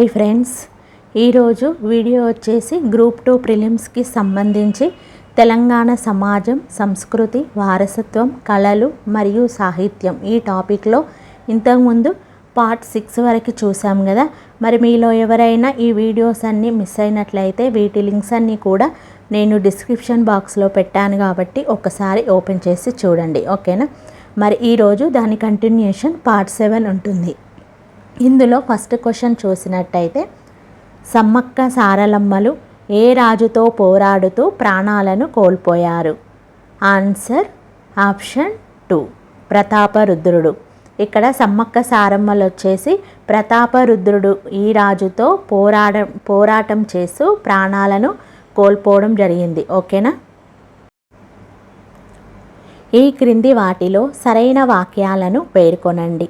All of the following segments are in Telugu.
Hi friends. ఈరోజు వీడియో వచ్చేసి గ్రూప్ టూ ప్రిలిమ్స్కి సంబంధించి తెలంగాణ సమాజం సంస్కృతి వారసత్వం కళలు మరియు సాహిత్యం ఈ టాపిక్లో ఇంతకుముందు పార్ట్ సిక్స్ వరకు చూసాం కదా. మరి మీలో ఎవరైనా ఈ వీడియోస్ అన్నీ మిస్ అయినట్లయితే వీటి లింక్స్ అన్నీ కూడా నేను డిస్క్రిప్షన్ బాక్స్లో పెట్టాను కాబట్టి ఒకసారి ఓపెన్ చేసి చూడండి. ఓకేనా? మరి ఈరోజు దాని కంటిన్యూషన్ పార్ట్ సెవెన్ ఉంటుంది. ఇందులో ఫస్ట్ క్వశ్చన్ చూసినట్టయితే సమ్మక్క సారలమ్మలు ఏ రాజుతో పోరాడుతూ ప్రాణాలను కోల్పోయారు? ఆన్సర్ ఆప్షన్ టూ ప్రతాపరుద్రుడు. ఇక్కడ సమ్మక్క సారమ్మలు వచ్చేసి ప్రతాపరుద్రుడు ఈ రాజుతో పోరాడ పోరాటం చేస్తూ ప్రాణాలను కోల్పోవడం జరిగింది. ఓకేనా? ఈ క్రింది వాటిలో సరైన వాక్యాలను పేర్కొనండి.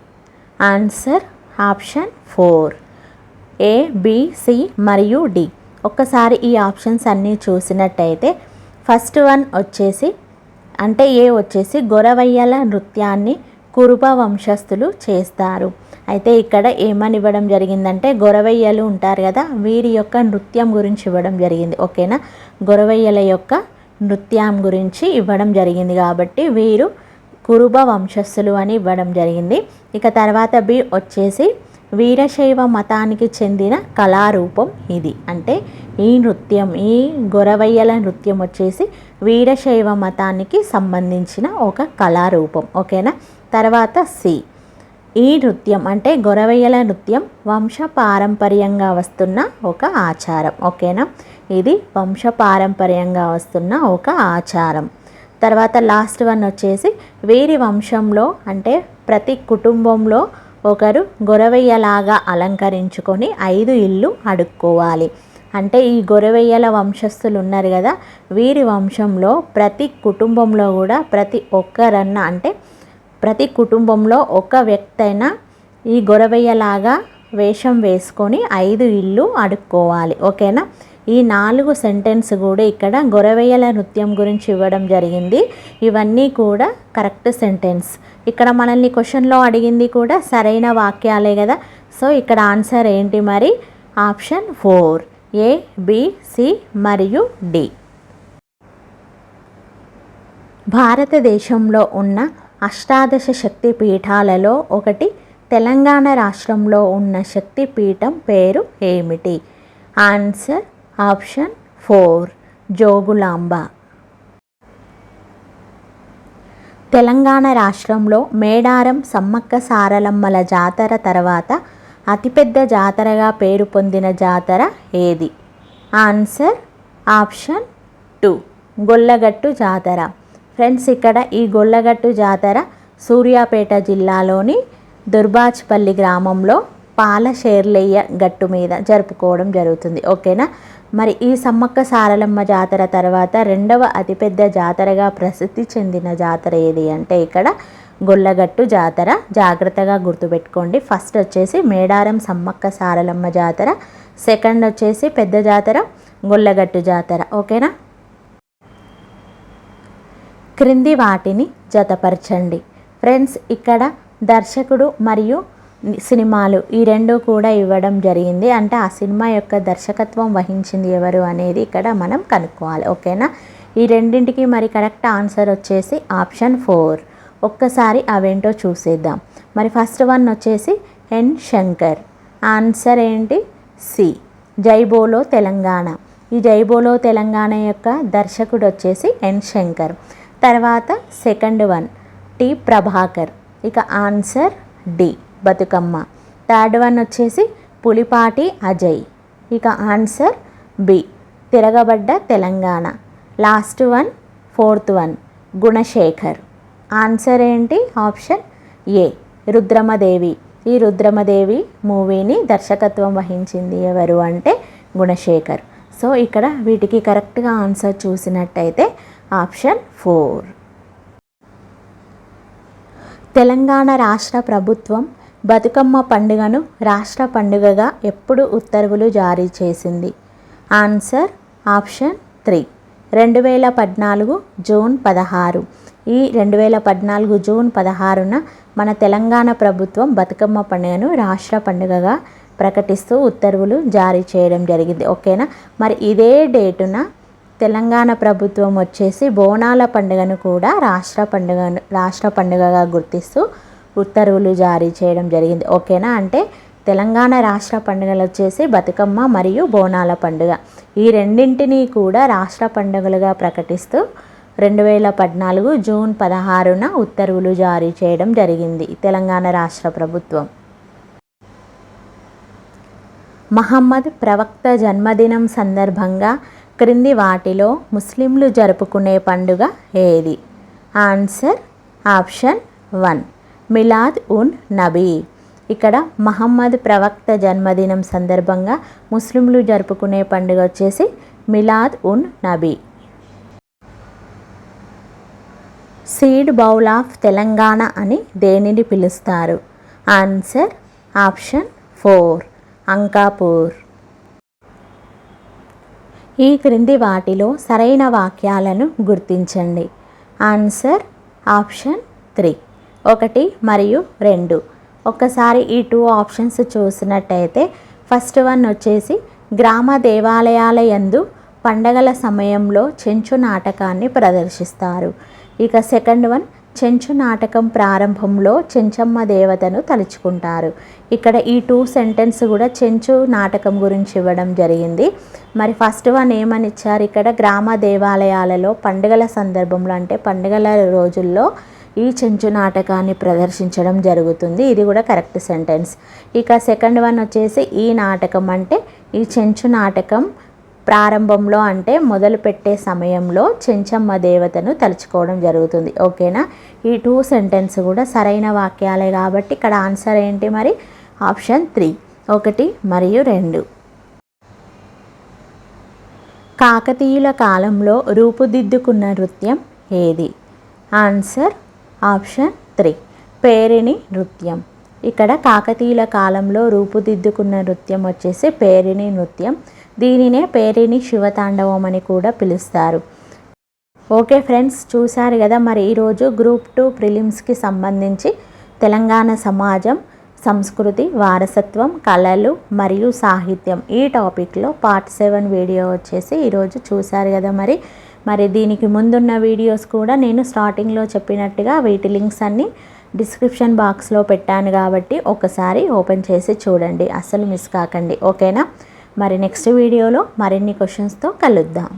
Answer option four. A B C మరియు డి. ఒక్కసారి ఈ ఆప్షన్స్ అన్నీ చూసినట్టయితే ఫస్ట్ వన్ వచ్చేసి అంటే ఏ వచ్చేసి గొరవయ్యల నృత్యాన్ని కురుబ వంశస్థులు చేస్తారు. అయితే ఇక్కడ ఏమని ఇవ్వడం జరిగిందంటే గొరవయ్యలు ఉంటారు కదా వీరి యొక్క నృత్యం గురించి ఇవ్వడం జరిగింది. ఓకేనా? గొరవయ్యల యొక్క నృత్యం గురించి ఇవ్వడం జరిగింది కాబట్టి వీరు కురుబ వంశస్థులు అని ఇవ్వడం జరిగింది. ఇక తర్వాత బి వచ్చేసి వీరశైవ మతానికి చెందిన కళారూపం ఇది. అంటే ఈ నృత్యం ఈ గొరవయ్యల నృత్యం వచ్చేసి వీరశైవ మతానికి సంబంధించిన ఒక కళారూపం. ఓకేనా? తర్వాత సి. ఈ నృత్యం అంటే గొరవయ్యల నృత్యం వంశ పారంపర్యంగా వస్తున్న ఒక ఆచారం. ఓకేనా? ఇది వంశ పారంపర్యంగా వస్తున్న ఒక ఆచారం. తర్వాత లాస్ట్ వన్ వచ్చేసి వీరి వంశంలో అంటే ప్రతి కుటుంబంలో ఒకరు గొరవయ్యలాగా అలంకరించుకొని ఐదు ఇల్లు అడుక్కోవాలి. అంటే ఈ గొరవయ్యల వంశస్థులు ఉన్నారు కదా వీరి వంశంలో ప్రతి కుటుంబంలో కూడా ప్రతి ఒక్కరన్న అంటే ప్రతి కుటుంబంలో ఒక వ్యక్తి అయినా ఈ గొరవయ్యలాగా వేషం వేసుకొని ఐదు ఇల్లు అడుక్కోవాలి. ఓకేనా? ఈ నాలుగు సెంటెన్స్ కూడా ఇక్కడ గొరవయ్యల నృత్యం గురించి ఇవ్వడం జరిగింది. ఇవన్నీ కూడా కరెక్ట్ సెంటెన్స్ ఇక్కడ మనల్ని క్వశ్చన్లో అడిగింది కూడా సరైన వాక్యాలే కదా. సో ఇక్కడ ఆన్సర్ ఏంటి మరి? Option four A B C మరియు డి భారతదేశంలో ఉన్న అష్టాదశ శక్తి పీఠాలలో ఒకటి తెలంగాణ రాష్ట్రంలో ఉన్న శక్తి పీఠం పేరు ఏమిటి? Answer option four Jogulamba. Telangana రాష్ట్రంలో మేడారం సమ్మక్క సారలమ్మల జాతర తర్వాత అతిపెద్ద జాతరగా పేరు పొందిన జాతర ఏది? ఆన్సర్ ఆప్షన్ టూ గొల్లగట్టు జాతర. ఫ్రెండ్స్ ఇక్కడ ఈ గొల్లగట్టు జాతర సూర్యాపేట జిల్లాలోని దుర్బాచ్పల్లి గ్రామంలో పాలశేర్లయ్య గట్టు మీద జరుపుకోవడం జరుగుతుంది. ఓకేనా? మరి ఈ సమ్మక్క సారలమ్మ జాతర తర్వాత రెండవ అతిపెద్ద జాతరగా ప్రసిద్ధి చెందిన జాతర ఏది అంటే ఇక్కడ గొల్లగట్టు జాతర. జాగ్రత్తగా గుర్తుపెట్టుకోండి. ఫస్ట్ వచ్చేసి మేడారం సమ్మక్క సారలమ్మ జాతర. సెకండ్ వచ్చేసి పెద్ద జాతర గొల్లగట్టు జాతర. ఓకేనా? క్రింది వాటిని జతపరచండి. ఫ్రెండ్స్ ఇక్కడ దర్శకుడు మరియు సినిమాలు ఈ రెండు కూడా ఇవ్వడం జరిగింది. అంటే ఆ సినిమా యొక్క దర్శకత్వం వహించింది ఎవరు అనేది ఇక్కడ మనం కనుక్కోవాలి. ఓకేనా? ఈ రెండింటికి మరి కరెక్ట్ ఆన్సర్ వచ్చేసి ఆప్షన్ ఫోర్. ఒక్కసారి అవేంటో చూసేద్దాం. మరి ఫస్ట్ వన్ వచ్చేసి ఎన్ శంకర్. ఆన్సర్ ఏంటి? సి. జైబోలో తెలంగాణ. ఈ జైబోలో తెలంగాణ యొక్క దర్శకుడు వచ్చేసి ఎన్ శంకర్. తర్వాత సెకండ్ వన్ టి ప్రభాకర్. ఇక answer D. Bathukamma. Third one వచ్చేసి పులిపాటి అజయ్. ఇక answer B. Tiragabadda Telangana. Last one fourth one. Gunasekhar. Answer ఏంటి? Option A. రుద్రమదేవి. ఈ రుద్రమదేవి మూవీని దర్శకత్వం వహించింది ఎవరు అంటే గుణశేఖర్. సో ఇక్కడ వీటికి కరెక్ట్గా ఆన్సర్ చూసినట్టయితే ఆప్షన్ ఫోర్. తెలంగాణ రాష్ట్ర ప్రభుత్వం బతుకమ్మ పండుగను రాష్ట్ర పండుగగా ఎప్పుడు ఉత్తర్వులు జారీ చేసింది? Answer option three. రెండు వేల పద్నాలుగు జూన్ పదహారు. ఈ రెండు వేల పద్నాలుగు జూన్ పదహారున మన తెలంగాణ ప్రభుత్వం బతుకమ్మ పండుగను రాష్ట్ర పండుగగా ప్రకటిస్తూ ఉత్తర్వులు జారీ చేయడం జరిగింది. ఓకేనా? మరి ఇదే డేటున తెలంగాణ ప్రభుత్వం వచ్చేసి బోనాల పండుగను కూడా రాష్ట్ర పండుగను రాష్ట్ర పండుగగా గుర్తిస్తూ ఉత్తర్వులు జారీ చేయడం జరిగింది. ఓకేనా? అంటే తెలంగాణ రాష్ట్ర పండుగలు వచ్చేసి బతుకమ్మ మరియు బోనాల పండుగ. ఈ రెండింటినీ కూడా రాష్ట్ర పండుగలుగా ప్రకటిస్తూ రెండు వేల పద్నాలుగు జూన్ పదహారున ఉత్తర్వులు జారీ చేయడం జరిగింది తెలంగాణ రాష్ట్ర ప్రభుత్వం. మహమ్మద్ ప్రవక్త జన్మదినం సందర్భంగా క్రింది వాటిలో ముస్లింలు జరుపుకునే పండుగ ఏది? Answer option one. Milad un Nabi. ఇక్కడ మహమ్మద్ ప్రవక్త జన్మదినం సందర్భంగా ముస్లింలు జరుపుకునే పండుగ వచ్చేసి Milad un Nabi. Seed bowl of Telangana అని దేనిని పిలుస్తారు? Answer option four Ankapur. ఈ క్రింది వాటిలో సరైన వాక్యాలను గుర్తించండి. Answer option three. ఒకటి మరియు రెండు. ఒక్కసారి ఈ టూ ఆప్షన్స్ చూసినట్టయితే ఫస్ట్ వన్ వచ్చేసి గ్రామ దేవాలయాల యందు పండగల సమయంలో చెంచు నాటకాన్ని ప్రదర్శిస్తారు. ఇక సెకండ్ వన్ చెంచు నాటకం ప్రారంభంలో చెంచమ్మ దేవతను తలుచుకుంటారు. ఇక్కడ ఈ టూ సెంటెన్స్ కూడా చెంచు నాటకం గురించి ఇవ్వడం జరిగింది. మరి ఫస్ట్ వన్ ఏమని ఇచ్చారు? ఇక్కడ గ్రామ దేవాలయాలలో పండుగల సందర్భంలో అంటే పండుగల రోజుల్లో ఈ చెంచు నాటకాన్ని ప్రదర్శించడం జరుగుతుంది. ఇది కూడా కరెక్ట్ సెంటెన్స్. ఇక సెకండ్ వన్ వచ్చేసి ఈ నాటకం అంటే ఈ చెంచు నాటకం ప్రారంభంలో అంటే మొదలు పెట్టే సమయంలో చెంచమ్మ దేవతను తలుచుకోవడం జరుగుతుంది. ఓకేనా? ఈ టూ సెంటెన్స్ కూడా సరైన వాక్యాలే కాబట్టి ఇక్కడ ఆన్సర్ ఏంటి మరి? Option three. ఒకటి మరియు రెండు. కాకతీయుల కాలంలో రూపుదిద్దుకున్న నృత్యం ఏది? Answer option three. పేరిణి నృత్యం. ఇక్కడ కాకతీయుల కాలంలో రూపుదిద్దుకున్న నృత్యం వచ్చేసి పేరిణి నృత్యం. దీనినే పేరిణి శివతాండవం అని కూడా పిలుస్తారు. ఓకే ఫ్రెండ్స్ చూశారు కదా మరి ఈరోజు గ్రూప్ టూ ప్రిలిమ్స్కి సంబంధించి తెలంగాణ సమాజం సంస్కృతి వారసత్వం కళలు మరియు సాహిత్యం ఈ టాపిక్లో పార్ట్ సెవెన్ వీడియో వచ్చేసి ఈరోజు చూశారు కదా మరి. మరి దీనికి ముందున్న వీడియోస్ కూడా నేను స్టార్టింగ్లో చెప్పినట్టుగా వీటి లింక్స్ అన్నీ డిస్క్రిప్షన్ బాక్స్లో పెట్టాను కాబట్టి ఒకసారి ఓపెన్ చేసి చూడండి. అస్సలు మిస్ కాకండి. ఓకేనా మరి నెక్స్ట్ వీడియోలో మరిన్ని క్వశ్చన్స్తో కలుద్దాం.